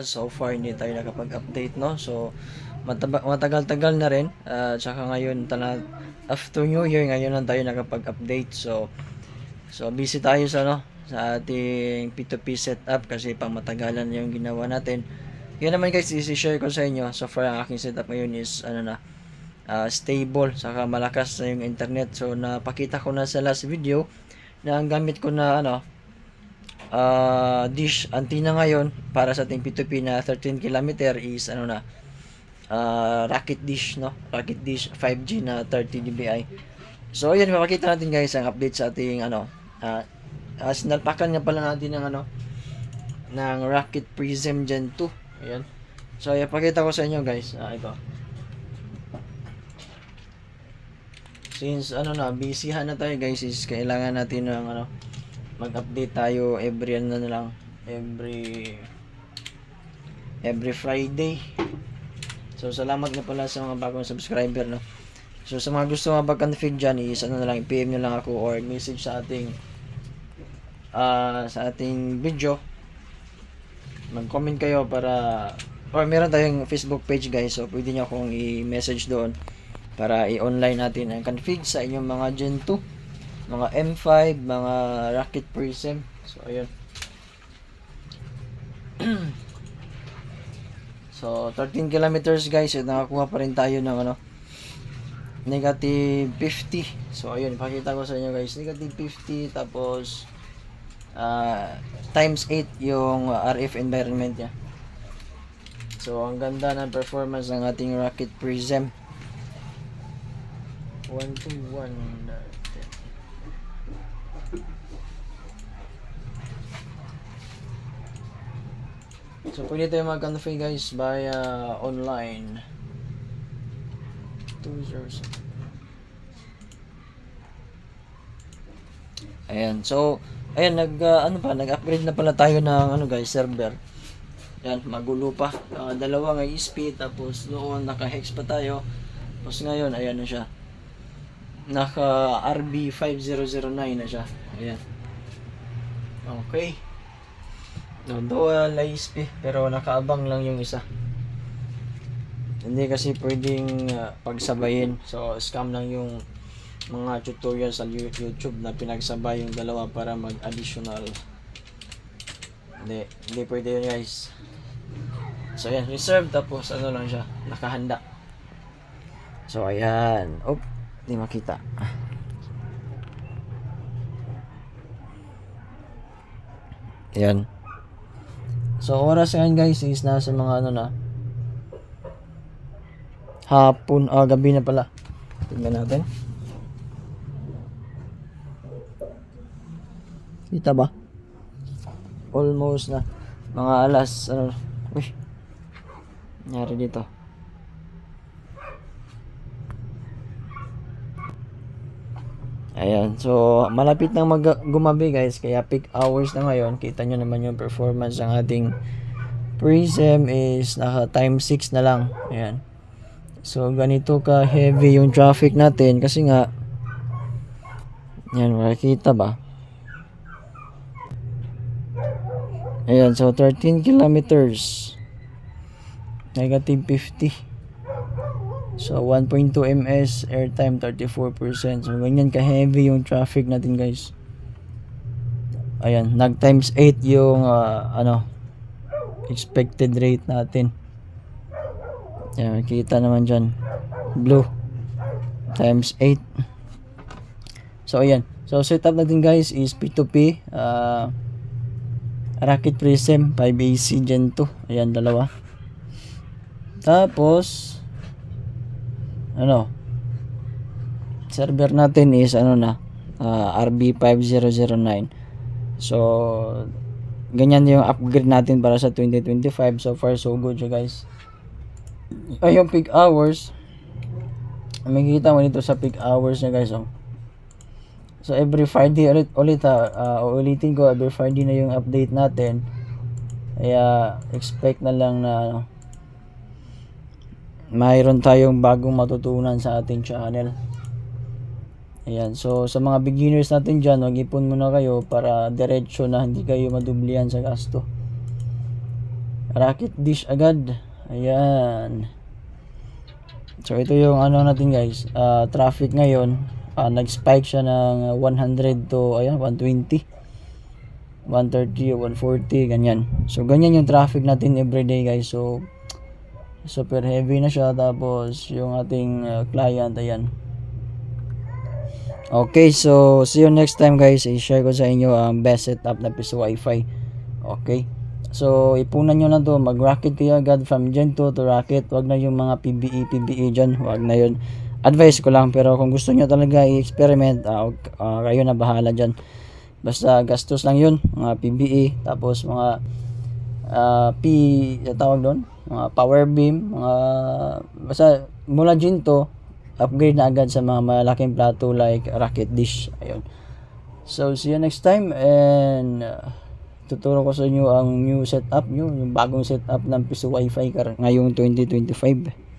So far hindi tayo nakapag-update no. So matagal-tagal na rin. At saka ngayon tala after New Year ngayon lang tayo nakapag-update. So so busy tayo sa no sa ating P2P setup kasi pang matagalan yung ginawa natin. Yan naman guys, i-share ko sa inyo. So far ang aking setup ngayon is ano na ah, stable saka malakas na yung internet. So napakita ko na sa last video na ang gamit ko na ano ah, dish antenna ngayon para sa ating P2P na 13 km is ano na ah, rocket dish no? Rocket dish 5G na 30 dBi. So ayan mapakita natin guys ang update sa ating ano ah uh, sinalpakan nga pala natin ng ano ng rocket prism gen 2 ayan. So ayan pakita ko sa inyo guys. Ah, ito. Since ano na busyhan na tayo guys is kailangan natin ng ano mag-update tayo every ano na lang every every Friday. So salamat na pala sa mga bagong subscriber no? So sa mga gusto mag-config dyan is ano na lang PM nyo lang ako or message sa ating ah sa ating video. Mag-comment kayo para or meron tayong Facebook page guys. So pwede nyo akong i-message doon para i-online natin ang config sa inyong mga Gen 2 mga M5, mga Rocket Prism. So, ayun. so, 13 kilometers guys. At nakakuha pa rin tayo ng ano, negative 50. So, ayun. Pakita ko sa inyo guys. Negative 50. Tapos, ah, times 8 yung RF environment niya. So, ang ganda ng performance ng ating Rocket Prism. 1 to 1. So, pwede tayo mag-config guys via online. 207. Ayan. So, ayan, nag, uh, ano pa, nag-upgrade na pala tayo ng, ano guys, server. Ayan, magulo pa. Uh, dalawang ISP, tapos noon, naka-hex pa tayo. Tapos ngayon, ayan na siya. Naka RB5009 na siya. Ayan. Okay. No, dual ISP pero nakaabang lang yung isa. Hindi kasi pwedeng uh, pagsabayin. So scam lang yung mga tutorial sa YouTube na pinagsabay yung dalawa para mag-additional. Hindi, hindi pwede yun guys. So ayan, reserve tapos ano lang siya, nakahanda. So ayan, op, hindi makita. Ayan. So, oras ngayon guys is nasa mga ano na. Hapon, ah, gabi na pala. Tingnan natin. Kita ba? Almost na. Mga alas, ano, uy. Nangyari dito. Ayan, so malapit nang mag gumabi guys, kaya peak hours na ngayon. Kita nyo naman yung performance ng ating Prism is naka time 6 na lang. Ayan. So ganito ka heavy yung traffic natin kasi nga Ayan, makikita ba? Ayan, so 13 kilometers. Negative 50. So 1.2 ms, airtime 34%. So ganyan ka-heavy yung traffic natin, guys. Ayan, nag times 8 yung ah, ano expected rate natin. Ayan, makikita naman dyan. Blue. Times 8. So ayan. So setup natin guys is P2P. ah Rocket Prism 5AC Gen 2. Ayan, dalawa. Tapos, ano? Server natin is ano na ah, RB5009 so ganyan yung upgrade natin para sa 2025 so far so good siya guys. Ay yung peak hours. Makikita mo dito sa peak hours niya guys oh. so every Friday ulit ulit ha ah, ulitin ko every Friday na yung update natin. Kaya expect na lang na ano mayroon tayong bagong matutunan sa ating channel. Ayan, so sa mga beginners natin dyan, mag-ipon muna kayo para diretso na hindi kayo madublihan sa gasto. rocket dish agad. Ayan. So ito yung ano natin guys, ah, traffic ngayon, ah, nag-spike siya ng 100 to ayan 120. 130 o 140 ganyan. So ganyan yung traffic natin everyday guys. So super heavy na siya tapos yung ating ah, client ayan. Okay, so see you next time guys. I-share ko sa inyo ang best setup na piso wifi. Okay. So, ipunan nyo na to. Mag-rocket kayo agad from Gen 2 to rocket. Wag na yung mga PBE, PBE dyan. Wag na yun. Advice ko lang. Pero kung gusto nyo talaga i-experiment, wag- ah, kayo na bahala dyan. Basta gastos lang yun. Mga PBE. Tapos mga ah, P, tawag doon? Mga power beam. Mga, basta mula Gen 2, upgrade na agad sa mga malaking plato like rocket dish. Ayun. So, see you next time and uh, tuturo ko sa inyo ang new setup nyo, yung bagong setup ng Piso Wi-Fi ngayong 2025.